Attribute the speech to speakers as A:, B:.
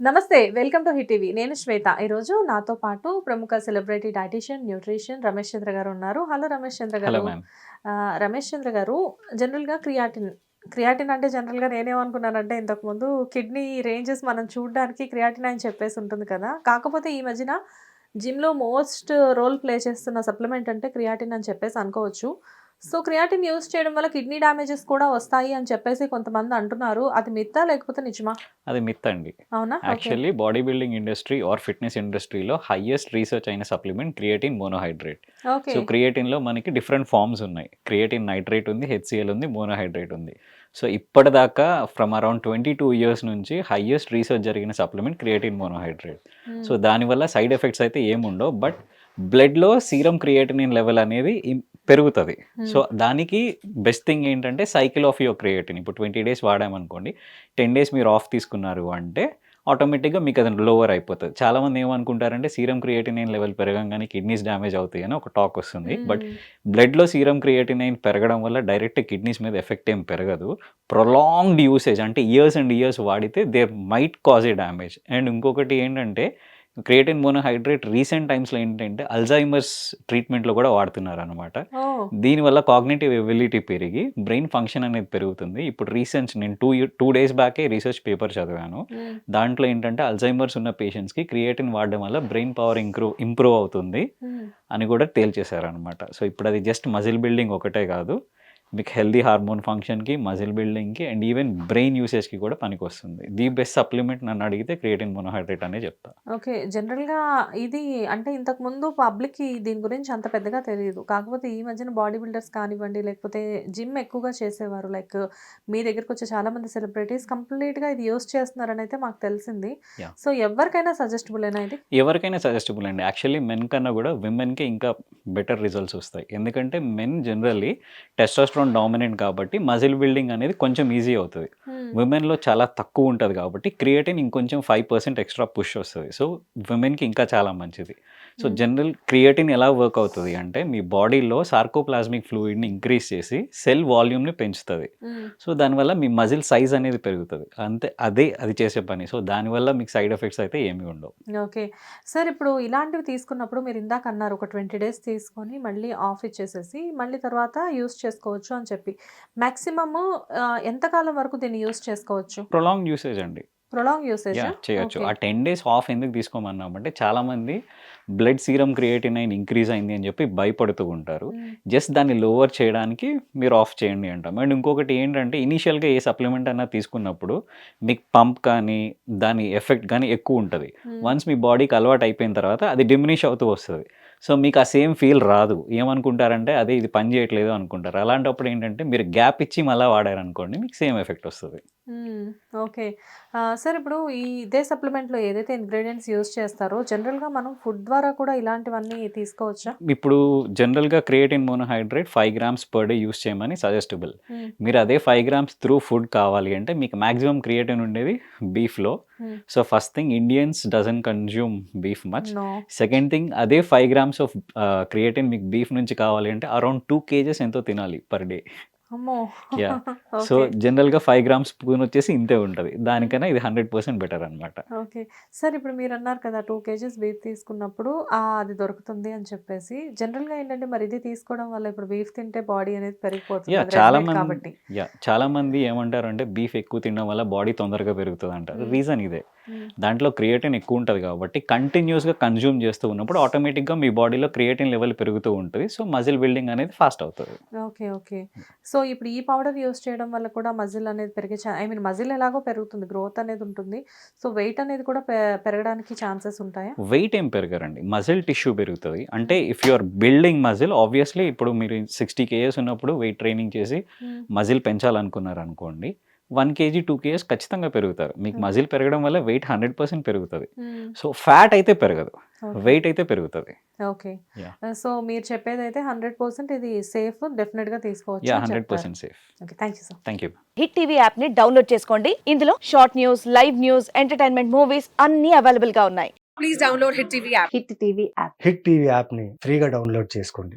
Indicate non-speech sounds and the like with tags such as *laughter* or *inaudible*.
A: నమస్తే welcome to hit TV. నేను శ్వేత. ఈరోజు నాతో పాటు ప్రముఖ celebrity dietitian nutrition Ramesh Chandra garu ఉన్నారు. హలో రమేష్ చంద్ర గారు. రమేష్ చంద్ర గారు జనరల్గా క్రియాటిన్ క్రియాటిన్ అంటే జనరల్గా నేనేమనుకున్నానంటే ఇంతకుముందు కిడ్నీ రేంజెస్ మనం చూడడానికి క్రియాటిన్ అని చెప్పేసి ఉంటుంది కదా. కాకపోతే ఈ మధ్యన జిమ్లో మోస్ట్ రోల్ ప్లే చేస్తున్న సప్లిమెంట్ అంటే క్రియాటిన్ అని చెప్పేసి అనుకోవచ్చు. సో క్రియాటిన్ యూస్ చేయడం వల్ల కిడ్నీ డ్యామేజెస్ కూడా వస్తాయి అని చెప్పేసి కొంతమంది అంటున్నారు. అది మిత్తా లేకపోతే నిజమా?
B: అది మిత్ అండి.
A: అవునా.
B: Actually body building industry or fitness ఇండస్ట్రీలో హైయెస్ట్ రీసెర్చ్ అయిన సప్లిమెంట్ క్రియేటిన్ మోనోహైడ్రేట్. సో క్రియేటిన్లో మనకి డిఫరెంట్ ఫార్మ్స్ ఉన్నాయి. క్రియేటిన్ నైట్రేట్ ఉంది హెచ్సిఎల్ ఉంది మోనోహైడ్రేట్ ఉంది. సో ఇప్పటిదాకా from around twenty two years నుంచి హైయెస్ట్ రీసెర్చ్ జరిగిన supplement creatine monohydrate.
A: Hmm.
B: So దానివల్ల సైడ్ ఎఫెక్ట్స్ అయితే ఏముండవు బట్ బ్లడ్లో సీరం క్రియేటినిన్ లెవెల్ అనేది పెరుగుతుంది. సో దానికి బెస్ట్ థింగ్ ఏంటంటే సైకిల్ ఆఫ్ యువర్ క్రియేటిన్ ఇప్పుడు ట్వంటీ డేస్ వాడామనుకోండి టెన్ డేస్ మీరు ఆఫ్ తీసుకున్నారు అంటే ఆటోమేటిక్గా మీకు అది లోవర్ అయిపోతుంది. చాలామంది ఏమనుకుంటారంటే సీరం క్రియేటినైన్ లెవెల్ పెరగంగానే కిడ్నీస్ డ్యామేజ్ అవుతాయి అని ఒక టాక్ వస్తుంది. బట్. బ్లడ్లో సీరం క్రియేటినైన్ పెరగడం వల్ల డైరెక్ట్ కిడ్నీస్ మీద ఎఫెక్ట్ ఏం పెరగదు. ప్రొలాంగ్డ్ యూసేజ్ అంటే ఇయర్స్ అండ్ ఇయర్స్ వాడితే there might cause a damage and ఇంకొకటి ఏంటంటే క్రియేటిన్ మోనోహైడ్రేట్ రీసెంట్ టైమ్స్లో ఏంటంటే అల్జైమర్స్ ట్రీట్మెంట్లో కూడా వాడుతున్నారు అనమాట దీనివల్ల కాగ్నేటివ్ ఎబిలిటీ పెరిగి బ్రెయిన్ ఫంక్షన్ అనేది పెరుగుతుంది. ఇప్పుడు రీసెర్చ్ నేను టూ టూ డేస్ బ్యాకే రీసెర్చ్ పేపర్ చదివాను. దాంట్లో ఏంటంటే అల్జైమర్స్ ఉన్న పేషెంట్స్కి క్రియేటిన్ వాడడం వల్ల బ్రెయిన్ పవర్ ఇంప్రూవ్ ఇంప్రూవ్ అవుతుంది. అని కూడా తేల్చేశారనమాట సో ఇప్పుడు అది జస్ట్ మజిల్ బిల్డింగ్ ఒకటే కాదు. మీకు హెల్దీ హార్మోన్ ఫంక్షన్కి మజిల్ బిల్డింగ్కి అండ్ ఈవెన్ బ్రెయిన్ యూసేజ్కి కూడా పనికొస్తుంది. ది బెస్ట్ సప్లిమెంట్ నన్ను అడిగితే క్రియేటిన్ మోనోహైడ్రేట్ అనే చెప్తా.
A: ఓకే. జనరల్గా ఇది అంటే ఇంతకు ముందు పబ్లిక్కి దీని గురించి అంత పెద్దగా తెలియదు కాకపోతే ఈ మధ్యన బాడీ బిల్డర్స్ కానివ్వండి లేకపోతే జిమ్ ఎక్కువగా చేసేవారు. లైక్ మీ దగ్గరకు వచ్చే చాలా మంది సెలబ్రిటీస్ కంప్లీట్గా ఇది యూస్ చేస్తున్నారని అయితే మాకు తెలిసింది. సో ఎవరికైనా సజెస్టబుల్ అయినా ఇది?
B: ఎవరికైనా సజెస్టబుల్ అండి. యాక్చువల్లీ మెన్ కన్నా కూడా విమెన్కి ఇంకా బెటర్ రిజల్ట్స్ వస్తాయి. ఎందుకంటే మెన్ జనరల్లీ టెస్టోస్ట్రాన్ డామినెంట్ కాబట్టి మజిల్ బిల్డింగ్ అనేది కొంచెం ఈజీ అవుతుంది. విమెన్లో చాలా తక్కువ ఉంటుంది కాబట్టి క్రియేటిన్ ఇంకొంచెం ఫైవ్ పర్సెంట్ ఎక్స్ట్రా పుష్ వస్తుంది. సో విమెన్కి ఇంకా చాలా మంచిది. So
A: Hmm.
B: జనరల్ క్రియేటిన్ ఎలా వర్క్ అవుతుంది అంటే మీ బాడీలో సార్కోప్లాస్మిక్ ఫ్లూయిడ్ని ఇంక్రీజ్ చేసి సెల్ వాల్యూమ్ని పెంచుతుంది.
A: మ్మ్.
B: సో దానివల్ల మీ మజిల్ సైజ్ అనేది పెరుగుతుంది. అంతే అదే అది చేసే పని. సో దానివల్ల మీకు సైడ్ ఎఫెక్ట్స్ అయితే ఏమీ ఉండవు.
A: ఓకే. సార్ ఇప్పుడు ఇలాంటివి తీసుకున్నప్పుడు మీరు ఇందాక అన్నారు ఒక ట్వంటీ డేస్ తీసుకొని మళ్ళీ ఆఫ్ ఇచ్చేసేసి మళ్ళీ తర్వాత యూస్ చేసుకోవచ్చు అని చెప్పి. మ్యాక్సిమమ్ ఎంతకాలం వరకు దీన్ని యూస్ చేసుకోవచ్చు?
B: ప్రొలాంగ్ యూసేజ్ అండి.
A: ప్రొలాంగ్ యూసేజ్
B: చేయొచ్చు. ఆ టెన్ డేస్ ఆఫ్ ఎందుకు తీసుకోమన్నామంటే చాలా మంది బ్లడ్ సీరం క్రియేటినైన్ ఇంక్రీజ్ అయింది అని చెప్పి భయపడుతూ ఉంటారు. జస్ట్ దాన్ని లోవర్ చేయడానికి మీరు ఆఫ్ చేయండి అంటాం. అండ్ ఇంకొకటి ఏంటంటే ఇనీషియల్గా ఏ సప్లిమెంట్ అన్నా తీసుకున్నప్పుడు మీకు పంప్ కానీ దాని ఎఫెక్ట్ కానీ ఎక్కువ ఉంటుంది. వన్స్ మీ బాడీకి అలవాటు అయిపోయిన తర్వాత అది డిమినిష్ అవుతూ వస్తుంది. సో మీకు ఆ సేమ్ ఫీల్ రాదు. ఏమనుకుంటారంటే అదే ఇది పని చేయట్లేదు అనుకుంటారు. అలాంటప్పుడు ఏంటంటే మీరు గ్యాప్ ఇచ్చి మళ్ళీ వాడారనుకోండి మీకు సేమ్ ఎఫెక్ట్ వస్తుంది.
A: ఓకే. సార్ ఇప్పుడు ఈ ఇదే సప్లిమెంట్లో ఏదైతే ఇంగ్రీడియంట్స్ యూస్ చేస్తారో జనరల్గా మనం ఫుడ్ ద్వారా కూడా ఇలాంటివన్నీ తీసుకోవచ్చా?
B: ఇప్పుడు జనరల్గా creatine monohydrate five grams per day use చేయమని సజెస్టబుల్. మీరు అదే ఫైవ్ గ్రామ్స్ త్రూ ఫుడ్ కావాలి అంటే మీకు మాక్సిమం క్రియేటిన్ ఉండేది బీఫ్లో. So first thing Indians doesn't consume beef much.
A: No.
B: Second thing అదే ఫైవ్ గ్రామ్స్ ఆఫ్ క్రియేటిన్ మీకు బీఫ్ నుంచి కావాలి అంటే అరౌండ్ టూ కేజెస్ ఎంతో తినాలి per day. Yeah. *laughs* So
A: okay.
B: జనరల్గా ఫైవ్ గ్రామ్స్ స్పూన్ వచ్చేసి ఇంతే ఉంటుంది. దానికన్నా ఇది హండ్రెడ్ పర్సెంట్ బెటర్ అనమాట
A: ఓకే. సార్ ఇప్పుడు మీరు అన్నారు కదా టూ కేజీస్ బీఫ్ తీసుకున్నప్పుడు అది దొరుకుతుంది అని చెప్పేసి. జనరల్గా ఏంటంటే మరి ఇది తీసుకోవడం వల్ల ఇప్పుడు బీఫ్ తింటే బాడీ అనేది పెరిగిపోతుంది.
B: యా చాలా మంది
A: కాబట్టి.
B: యా చాలా మంది ఏమంటారు అంటే బీఫ్ ఎక్కువ తినడం వల్ల బాడీ తొందరగా పెరుగుతుంది అంటారు
A: Hmm.
B: రీజన్ ఇదే. దాంట్లో క్రియేటిన్ ఎక్కువ ఉంటుంది కాబట్టి కంటిన్యూస్గా కన్జ్యూమ్ చేస్తూ ఉన్నప్పుడు ఆటోమేటిక్గా మీ బాడీలో క్రియేటిన్ లెవెల్ పెరుగుతూ ఉంటుంది. సో మజిల్ బిల్డింగ్ అనేది ఫాస్ట్ అవుతుంది.
A: Okay okay. సో ఇప్పుడు ఈ పౌడర్ యూస్ చేయడం వల్ల కూడా మజిల్ అనేది పెరిగే ఐ మీన్ మజిల్ ఎలాగో పెరుగుతుంది గ్రోత్ అనేది ఉంటుంది. సో వెయిట్ అనేది కూడా పెరగడానికి ఛాన్సెస్ ఉంటాయా?
B: వెయిట్ ఏం పెరగరండి. మజిల్ టిష్యూ పెరుగుతుంది. అంటే if you are building muscle obviously ఇప్పుడు మీరు సిక్స్టీ కేజెస్ ఉన్నప్పుడు వెయిట్ ట్రైనింగ్ చేసి
A: మ్మ్.
B: మజిల్ పెంచాలనుకున్నారు అనుకోండి వన్ కేజీ టూ కేజీస్ ఖచ్చితంగా పెరుగుతారు మీకు. మజిల్ పెరగడం వల్ల వెయిట్ హండ్రెడ్ పర్సెంట్ పెరుగుతుంది. సో ఫ్యాట్ అయితే పెరగదు. వెయిట్ అయితే పెరుగుతుంది
A: ఓకే. సో మీరు చెప్పేది అయితే హండ్రెడ్ పర్సెంట్ ఇది సేఫ్ డెఫినెట్గా తీసుకోవచ్చు
B: hundred. Percent safe
A: okay thank you sir
B: thank you
C: Hit TV యాప్ని డౌన్లోడ్ చేసుకోండి ఇందులో short news live news entertainment movies అన్ని అవైలబుల్గా ఉన్నాయి
D: please download Hit TV app.
E: Hit TV app
F: Hit TV యాప్ని ఫ్రీగా డౌన్లోడ్ చేసుకోండి